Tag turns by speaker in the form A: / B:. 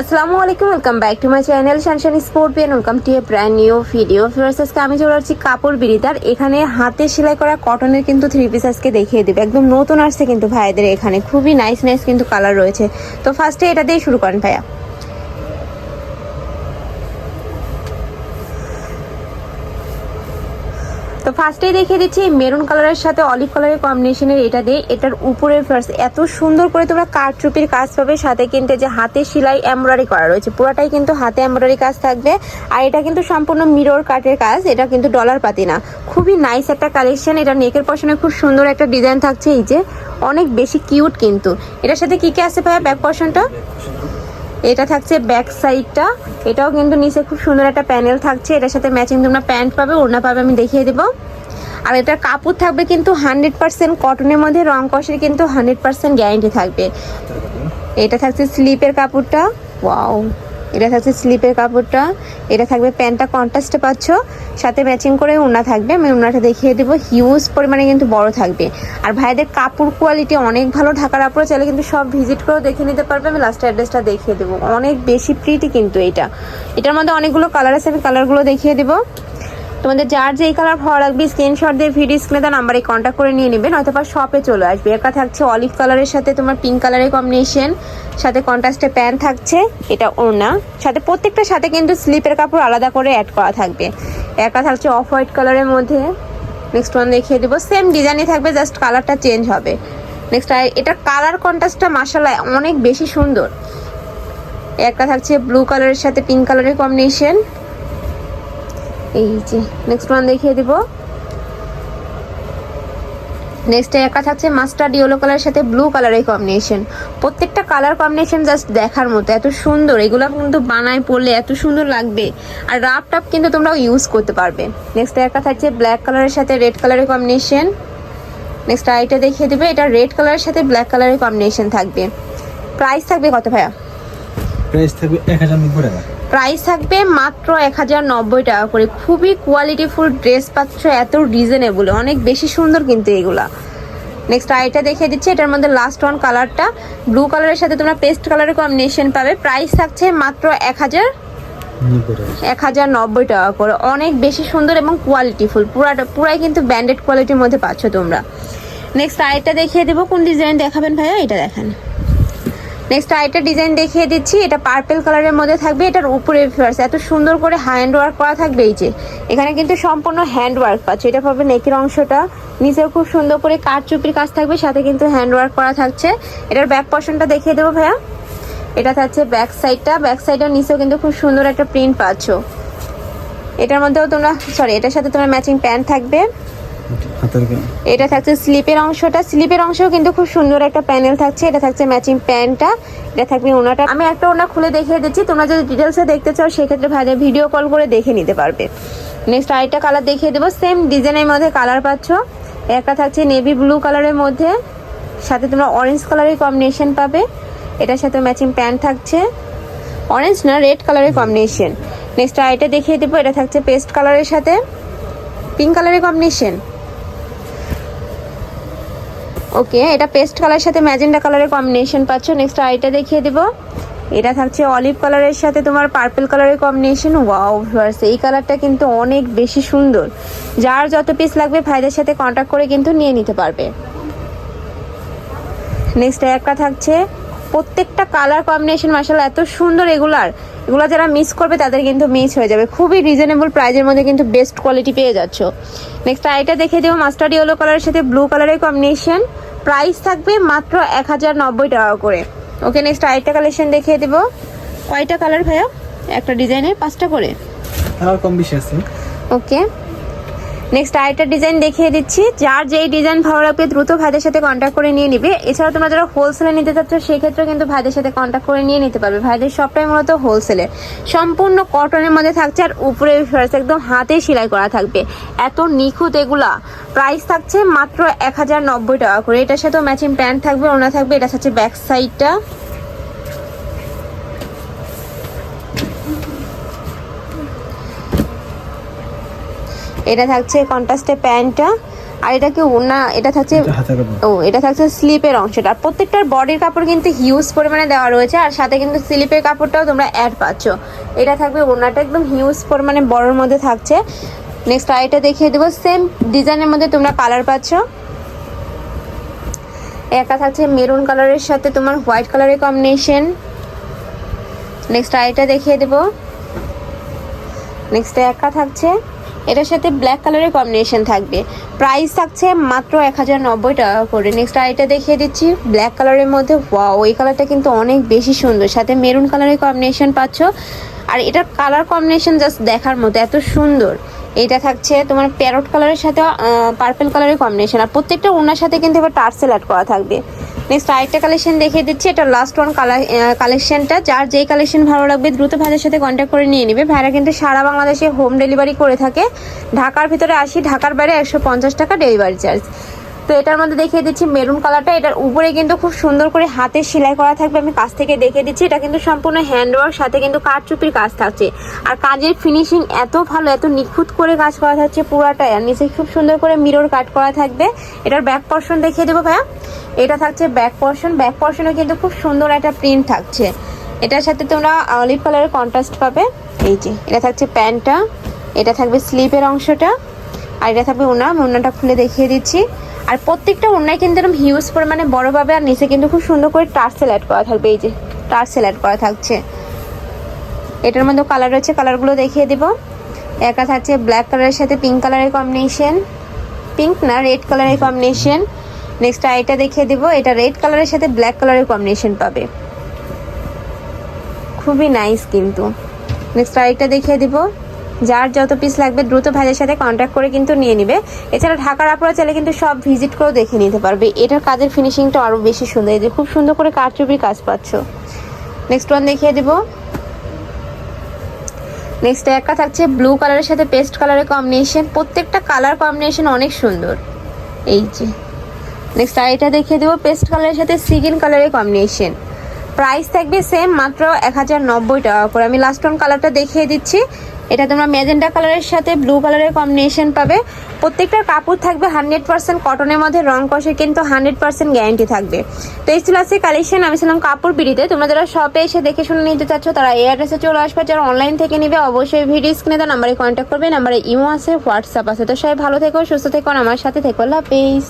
A: আসসালামু আলাইকুম welcome back to my channel শানশান sport pen welcome to a brand new video ফিরাস আজকে আমি চলে আসছি কাপড় বিড়িদার এখানে হাতে সেলাই করা কটনের কিন্তু থ্রি পিস আজকে দেখিয়ে দেবে। একদম নতুন আসছে কিন্তু ভাইদের এখানে। খুবই নাইস নাইস কিন্তু কালার রয়েছে। তো ফার্স্টে এটা দিয়ে শুরু করেন ভাইয়া। তো ফার্স্টেই দেখিয়ে দিচ্ছি মেরুন কালারের সাথে অলিভ কালারের কম্বিনেশনের এটা দিয়ে, এটার উপরের ফার্স্ট এত সুন্দর করে তোমরা কাঠচুপির কাজ পাবে, সাথে কিন্তু যে হাতে সেলাই এমব্রয়ডারি করা রয়েছে, পুরোটাই কিন্তু হাতে এমব্রয়ডারি কাজ থাকবে। আর এটা কিন্তু সম্পূর্ণ মিরর কাটের কাজ, এটা কিন্তু ডলার পাতি না খুবই নাইস একটা কালেকশন এটা নেকের পশনে খুব সুন্দর একটা ডিজাইন থাকছে, এই যে অনেক বেশি কিউট কিন্তু। এটার সাথে কি কি আছে ভাইয়া ব্যাক পশনটা এটা থাকছে ব্যাক সাইডটা এটাও কিন্তু নিচে খুব সুন্দর একটা প্যানেল থাকছে। এটার সাথে ম্যাচিং তোমরা প্যান্ট পাবে ওড়না পাবে আমি দেখিয়ে দেবো। আর এটা কাপড় থাকবে কিন্তু হান্ড্রেড পার্সেন্ট কটনের মধ্যে রং কষের কিন্তু হান্ড্রেড পার্সেন্ট গ্যারেন্টি থাকবে। এটা থাকছে স্লিপের কাপড়টা। ওয়াও এটা থাকছে স্লিপের কাপড়টা, এটা থাকবে প্যান্টটা কন্ট্রাস্টে পাচ্ছ, সাথে ম্যাচিং করে ওড়না থাকবে, আমি ওড়নাটা দেখিয়ে দেবো হিউজ পরিমাণে কিন্তু বড় থাকবে। আর ভাইদের কাপড় কোয়ালিটি অনেক ভালো, ঢাকার কাপড় চাইলে কিন্তু সব ভিজিট করেও দেখে নিতে পারবে, আমি লাস্ট অ্যাড্রেসটা দেখিয়ে দেবো। অনেক বেশি প্রিটি কিন্তু এটা। এটার মধ্যে অনেকগুলো কালার আছে, আমি কালারগুলো দেখিয়ে দেবো। তোমাদের যার যেই কালার ভালো লাগবে স্ক্রিনশট দিয়ে ভিডিও স্ক্রিনে তার নাম্বারে কন্ট্যাক্ট করে নিয়ে নেবেন নয়তো বা শপে চলে আসবে। একা থাকছে অলিভ কালারের সাথে তোমার পিঙ্ক কালারের কম্বিনেশন সাথে কন্ট্রাস্টে প্যান্ট থাকছে, এটা ওড়না, সাথে প্রত্যেকটার সাথে কিন্তু স্লিপের কাপড় আলাদা করে অ্যাড করা থাকবে। একা থাকছে অফ হোয়াইট কালারের মধ্যে নেক্সট ওয়ান দেখিয়ে দেবো সেম ডিজাইনই থাকবে জাস্ট কালারটা চেঞ্জ হবে। নেক্সট এটার কালার কন্ট্রাস্টটা মাসালায় অনেক বেশি সুন্দর। একটা থাকছে ব্লু কালারের সাথে পিঙ্ক কালারের কম্বিনেশন এই যে নেক্সট ওয়ান দেখিয়ে দিব। নেক্সট একা থাকছে মাস্টার্ড ইয়েলো কালারের সাথে ব্লু কালারের কম্বিনেশন প্রত্যেকটা কালার কম্বিনেশন জাস্ট দেখার মতো, এত সুন্দর। এগুলো কিন্তু বানায় পড়লে এত সুন্দর লাগবে। আর রাফ টাপ কিন্তু তোমরা ইউজ করতে পারবে। নেক্সট একা থাকছে ব্ল্যাক কালারের সাথে রেড কালারের কম্বিনেশন নেক্সট আইটা দেখিয়ে দেবে, এটা রেড কালারের সাথে ব্ল্যাক কালারের কম্বিনেশন থাকবে। প্রাইস থাকবে কত ভাইয়া?
B: প্রাইস থাকবে এক হাজার নব্বই টাকা।
A: প্রাইস থাকবে মাত্র এক হাজার নব্বই টাকা করে। খুবই কোয়ালিটিফুল ড্রেস পাচ্ছ, এত রিজনেবল অনেক বেশি সুন্দর কিন্তু এগুলা। নেক্সট আইটা দেখিয়ে দিচ্ছি, এটার মধ্যে লাস্ট ওয়ান কালারটা ব্লু কালারের সাথে তোমরা পেস্ট কালারের কম্বিনেশন পাবে। প্রাইস থাকছে মাত্র এক হাজার এক হাজার নব্বই টাকা করে। অনেক বেশি সুন্দর এবং কোয়ালিটিফুল পুরাটা পুরাই কিন্তু ব্যান্ডেড কোয়ালিটির মধ্যে পাচ্ছ তোমরা। নেক্সট আইটা দেখিয়ে দেবো, কোন ডিজাইন দেখাবেন ভাইয়া? এটা দেখেন। নেক্সট আরেকটা ডিজাইন দেখিয়ে দিচ্ছি। এটা পার্পেল কালারের মধ্যে থাকবে। এটার উপরে ফিয়ার্স এত সুন্দর করে হ্যান্ড ওয়ার্ক করা থাকবে এই যে। এখানে কিন্তু সম্পূর্ণ হ্যান্ড ওয়ার্ক পাচ্ছ। এটা পাবে নেকের অংশটা। নিচেও খুব সুন্দর করে কাঠ চুপির কাজ থাকবে। সাথে কিন্তু হ্যান্ড ওয়ার্ক করা থাকছে। এটার ব্যাক পশনটা দেখিয়ে দেবো ভাইয়া। এটা থাকছে ব্যাক সাইডটা ব্যাক সাইডের নিচেও কিন্তু খুব সুন্দর একটা প্রিন্ট পাচ্ছ। এটার মধ্যেও তোমরা সরি এটার সাথে তোমার ম্যাচিং প্যান্ট থাকবে। এটা থাকছে স্লিপের অংশটা। স্লিপের অংশেও কিন্তু খুব সুন্দর একটা প্যানেল থাকছে। এটা থাকছে ম্যাচিং প্যান্টটা এটা থাকবে ওনাটা। আমি একটা ওনা খুলে দেখিয়ে দিচ্ছি। তোমরা যদি ডিটেলসে দেখতে চাও, সেক্ষেত্রে ভাইদের ভিডিও কল করে দেখে নিতে পারবে। নেক্সট আরেকটা কালার দেখিয়ে দেবো। সেম ডিজাইনের মধ্যে কালার পাচ্ছ। একটা থাকছে নেভি ব্লু কালারের মধ্যে। সাথে তোমরা অরেঞ্জ কালারের কম্বিনেশন পাবে। এটার সাথে ম্যাচিং প্যান্ট থাকছে। অরেঞ্জ না রেড কালারের কম্বিনেশন নেক্সট আরেকটা দেখিয়ে দেবো। এটা থাকছে পেস্ট কালারের সাথে। পিঙ্ক কালারের কম্বিনেশন ওকে, এটা পেস্ট কালারের সাথে ম্যাজেন্ডা কালারের কম্বিনেশন পাচ্ছ। নেক্সট আইটা দেখিয়ে দেব। এটা থাকছে অলিভ কালারের সাথে তোমার পার্পল কালারের কম্বিনেশন ওয়াও ভিউয়ার্স এই কালারটা কিন্তু অনেক বেশি সুন্দর। যার যত পিস লাগবে ভাইদের সাথে কন্ট্যাক্ট করে কিন্তু নিয়ে নিতে পারবে। নেক্সট একটা থাকছে, প্রত্যেকটা কালার কম্বিনেশন মাসাল এত সুন্দর এগুলার। এগুলো যারা মিস করবে, তাদের কিন্তু মিস হয়ে যাবে। খুবই রিজনেবল প্রাইজের মধ্যে কিন্তু বেস্ট কোয়ালিটি পেয়ে যাচ্ছ। নেক্সট আইটা দেখে দেবো মাস্টার্ড ইয়েলো কালারের সাথে ব্লু কালারের কম্বিনেশন প্রাইস থাকবে মাত্র এক হাজার নব্বই টাকা করে। ওকে নেক্সট আরেকটা কালেকশন দেখিয়ে দেবো। কয়টা কালার ভাইয়া? একটা ডিজাইনের পাঁচটা করে?
B: কম বেশি আছে।
A: ওকে। নেক্সট আরেকটা ডিজাইন দেখিয়ে দিচ্ছি। যার যেই ডিজাইন ভালো লাগবে, দ্রুত ভাইদের সাথে কন্ট্যাক্ট করে নিয়ে নিবে। এছাড়া তোমরা যারা হোলসেলে নিতে চাচ্ছ সেক্ষেত্রে কিন্তু ভাইদের সাথে কন্ট্যাক্ট করে নিয়ে নিতে পারবে। ভাইদের সবটাই মূলত হোলসেলে সম্পূর্ণ কটনের মধ্যে থাকছে আর উপরে একদম হাতে সেলাই করা থাকবে। এত নিখুঁত এগুলা। প্রাইস থাকছে মাত্র এক হাজার নব্বই টাকা করে। এটার সাথেও ম্যাচিং প্যান্ট থাকবে ওনা থাকবে, এটা হচ্ছে ব্যাক সাইডটা এটা থাকছে কন্ট্রাস্টে প্যান্টটা আর এটা কি ওনা এটা থাকছে
B: এটা
A: ও এটা থাকছে স্লিপের অংশটা। আর প্রত্যেকটার বডির কাপড় কিন্তু হিউজ পরিমাণে দেওয়া রয়েছে আর সাথে কিন্তু স্লিপের কাপড়টাও তোমরা অ্যাড পাচ্ছ। এটা থাকবে ওনাটা একদম হিউজ পরিমাণে বড়োর মধ্যে থাকছে। নেক্সট আইটা দেখিয়ে দেবো সেম ডিজাইনের মধ্যে তোমরা কালার পাচ্ছ। একটা থাকছে মেরুন কালারের সাথে তোমার হোয়াইট কালারের কম্বিনেশন নেক্সট আইটা দেখিয়ে দেবো। নেক্সট একটা থাকছে এটার সাথে ব্ল্যাক কালারের কম্বিনেশন থাকবে। প্রাইস থাকছে মাত্র এক হাজার নব্বই টাকা করে। নেক্সট আইটা দেখিয়ে দিচ্ছি। ব্ল্যাক কালারের মধ্যে ওয়াও ওই কালারটা কিন্তু অনেক বেশি সুন্দর। সাথে মেরুন কালারের কম্বিনেশন পাচ্ছ। আর এটার কালার কম্বিনেশন জাস্ট দেখার মতো, এত সুন্দর। এটা থাকছে তোমার প্যারট কালারের সাথে পার্পল কালারের কম্বিনেশন আর প্রত্যেকটা ওনার সাথে কিন্তু এবার টার্সেল অ্যাড করা থাকবে। নেক্সট আরেকটা কালেকশন দেখিয়ে দিচ্ছি। এটা লাস্ট ওয়ান কালেকশনটা যার যেই কালেকশন ভালো লাগবে, দ্রুত ভাইদের সাথে কন্ট্যাক্ট করে নিয়ে নেবে। ভাইরা কিন্তু সারা বাংলাদেশে হোম ডেলিভারি করে থাকে। ঢাকার ভিতরে আসি, ঢাকার বাইরে একশো পঞ্চাশ টাকা ডেলিভারি চার্জ তো এটার মধ্যে দেখিয়ে দিচ্ছি মেরুন কালারটা। এটার উপরে কিন্তু খুব সুন্দর করে হাতে সেলাই করা থাকবে। আমি কাছ থেকে দেখিয়ে দিচ্ছি। এটা কিন্তু সম্পূর্ণ হ্যান্ডওয়ার্ক সাথে কিন্তু কাঠচুপির কাজ থাকছে। আর কাজের ফিনিশিং এত ভালো, এত নিখুঁত করে কাজ করা থাকছে পুরাটাই। আর নিচে খুব সুন্দর করে মিরর কাট করা থাকবে। এটার ব্যাক পর্শন দেখিয়ে দেবো ভাইয়া। এটা থাকছে ব্যাক পর্শন ব্যাক পর্শনে কিন্তু খুব সুন্দর একটা প্রিন্ট থাকছে। এটার সাথে তোমরা অলিভ কালারের কন্ট্রাস্ট পাবে। এই যে, এটা থাকছে প্যান্টটা। এটা থাকবে স্লিপের অংশটা। আর এটা থাকবে ওনা ওনাটা খুলে দেখিয়ে দিচ্ছি। আর প্রত্যেকটা ওনায় কিন্তু এরকম হিউজ পরিমাণে বড় পাবে আর নিচে কিন্তু খুব সুন্দর করে টার্সেল অ্যাড করা থাকবে, এই যে টার্সেল অ্যাড করা থাকছে। এটার মধ্যে কালার রয়েছে কালারগুলো দেখিয়ে দিব। একটা থাকছে ব্ল্যাক কালারের সাথে পিঙ্ক কালারের কম্বিনেশন পিঙ্ক না রেড কালারের কম্বিনেশন নেক্সট এটা দেখিয়ে দিব, এটা রেড কালারের সাথে ব্ল্যাক কালারের কম্বিনেশন পাবে। খুবই নাইস কিন্তু। নেক্সট আরেকটা দেখিয়ে দিব। যার যত পিস লাগবে দ্রুত ভাইয়ের সাথে কন্ট্যাক্ট করে কিন্তু নিয়ে নিবে। এছাড়া ঢাকার আপনারা চাইলে কিন্তু সব ভিজিট করেও দেখে নিতে পারবে। এটার কাজের ফিনিশিংটা আরও বেশি সুন্দর। এই যে খুব সুন্দর করে কারচুপির কাজ পাচ্ছ। নেক্সট ওয়ান দেখিয়ে দিব। নেক্সট একটা থাকছে ব্লু কালারের সাথে পেস্ট কালারের কম্বিনেশন প্রত্যেকটা কালার কম্বিনেশন অনেক সুন্দর। এই যে। নেক্সট আর এটা দেখিয়ে দেবো পেস্ট কালারের সাথে সিগিন কালারের কম্বিনেশন প্রাইস থাকবে সেম মাত্র এক হাজার নব্বই টাকা করে। আমি লাস্ট ওয়ান কালারটা দেখিয়ে দিচ্ছি। এটা তোমরা ম্যাজেন্ডা কালারের সাথে ব্লু কালারের কম্বিনেশন পাবে। প্রত্যেকটার কাপড় থাকবে হান্ড্রেড পার্সেন্ট কটনের মধ্যে, রং কষে কিন্তু হান্ড্রেড পার্সেন্ট গ্যারান্টি থাকবে। তো এই ছিল আজকে কালেকশন আমি ছিলাম কাপড় বিড়িতে। তোমরা যারা শপে এসে দেখে শুনে নিতে চাচ্ছ, তারা এই অ্যাড্রেসে চলে আসবে। যারা অনলাইন থেকে নিবে, অবশ্যই ভিডিও স্ক্রিনে তো নাম্বারে কন্ট্যাক্ট করবে। নাম্বারে ইমো আছে হোয়াটসঅ্যাপ আছে। তো সবাই ভালো থেকো, সুস্থ থেকো আমার সাথে থেকো। আল্লাহ হাফেজ।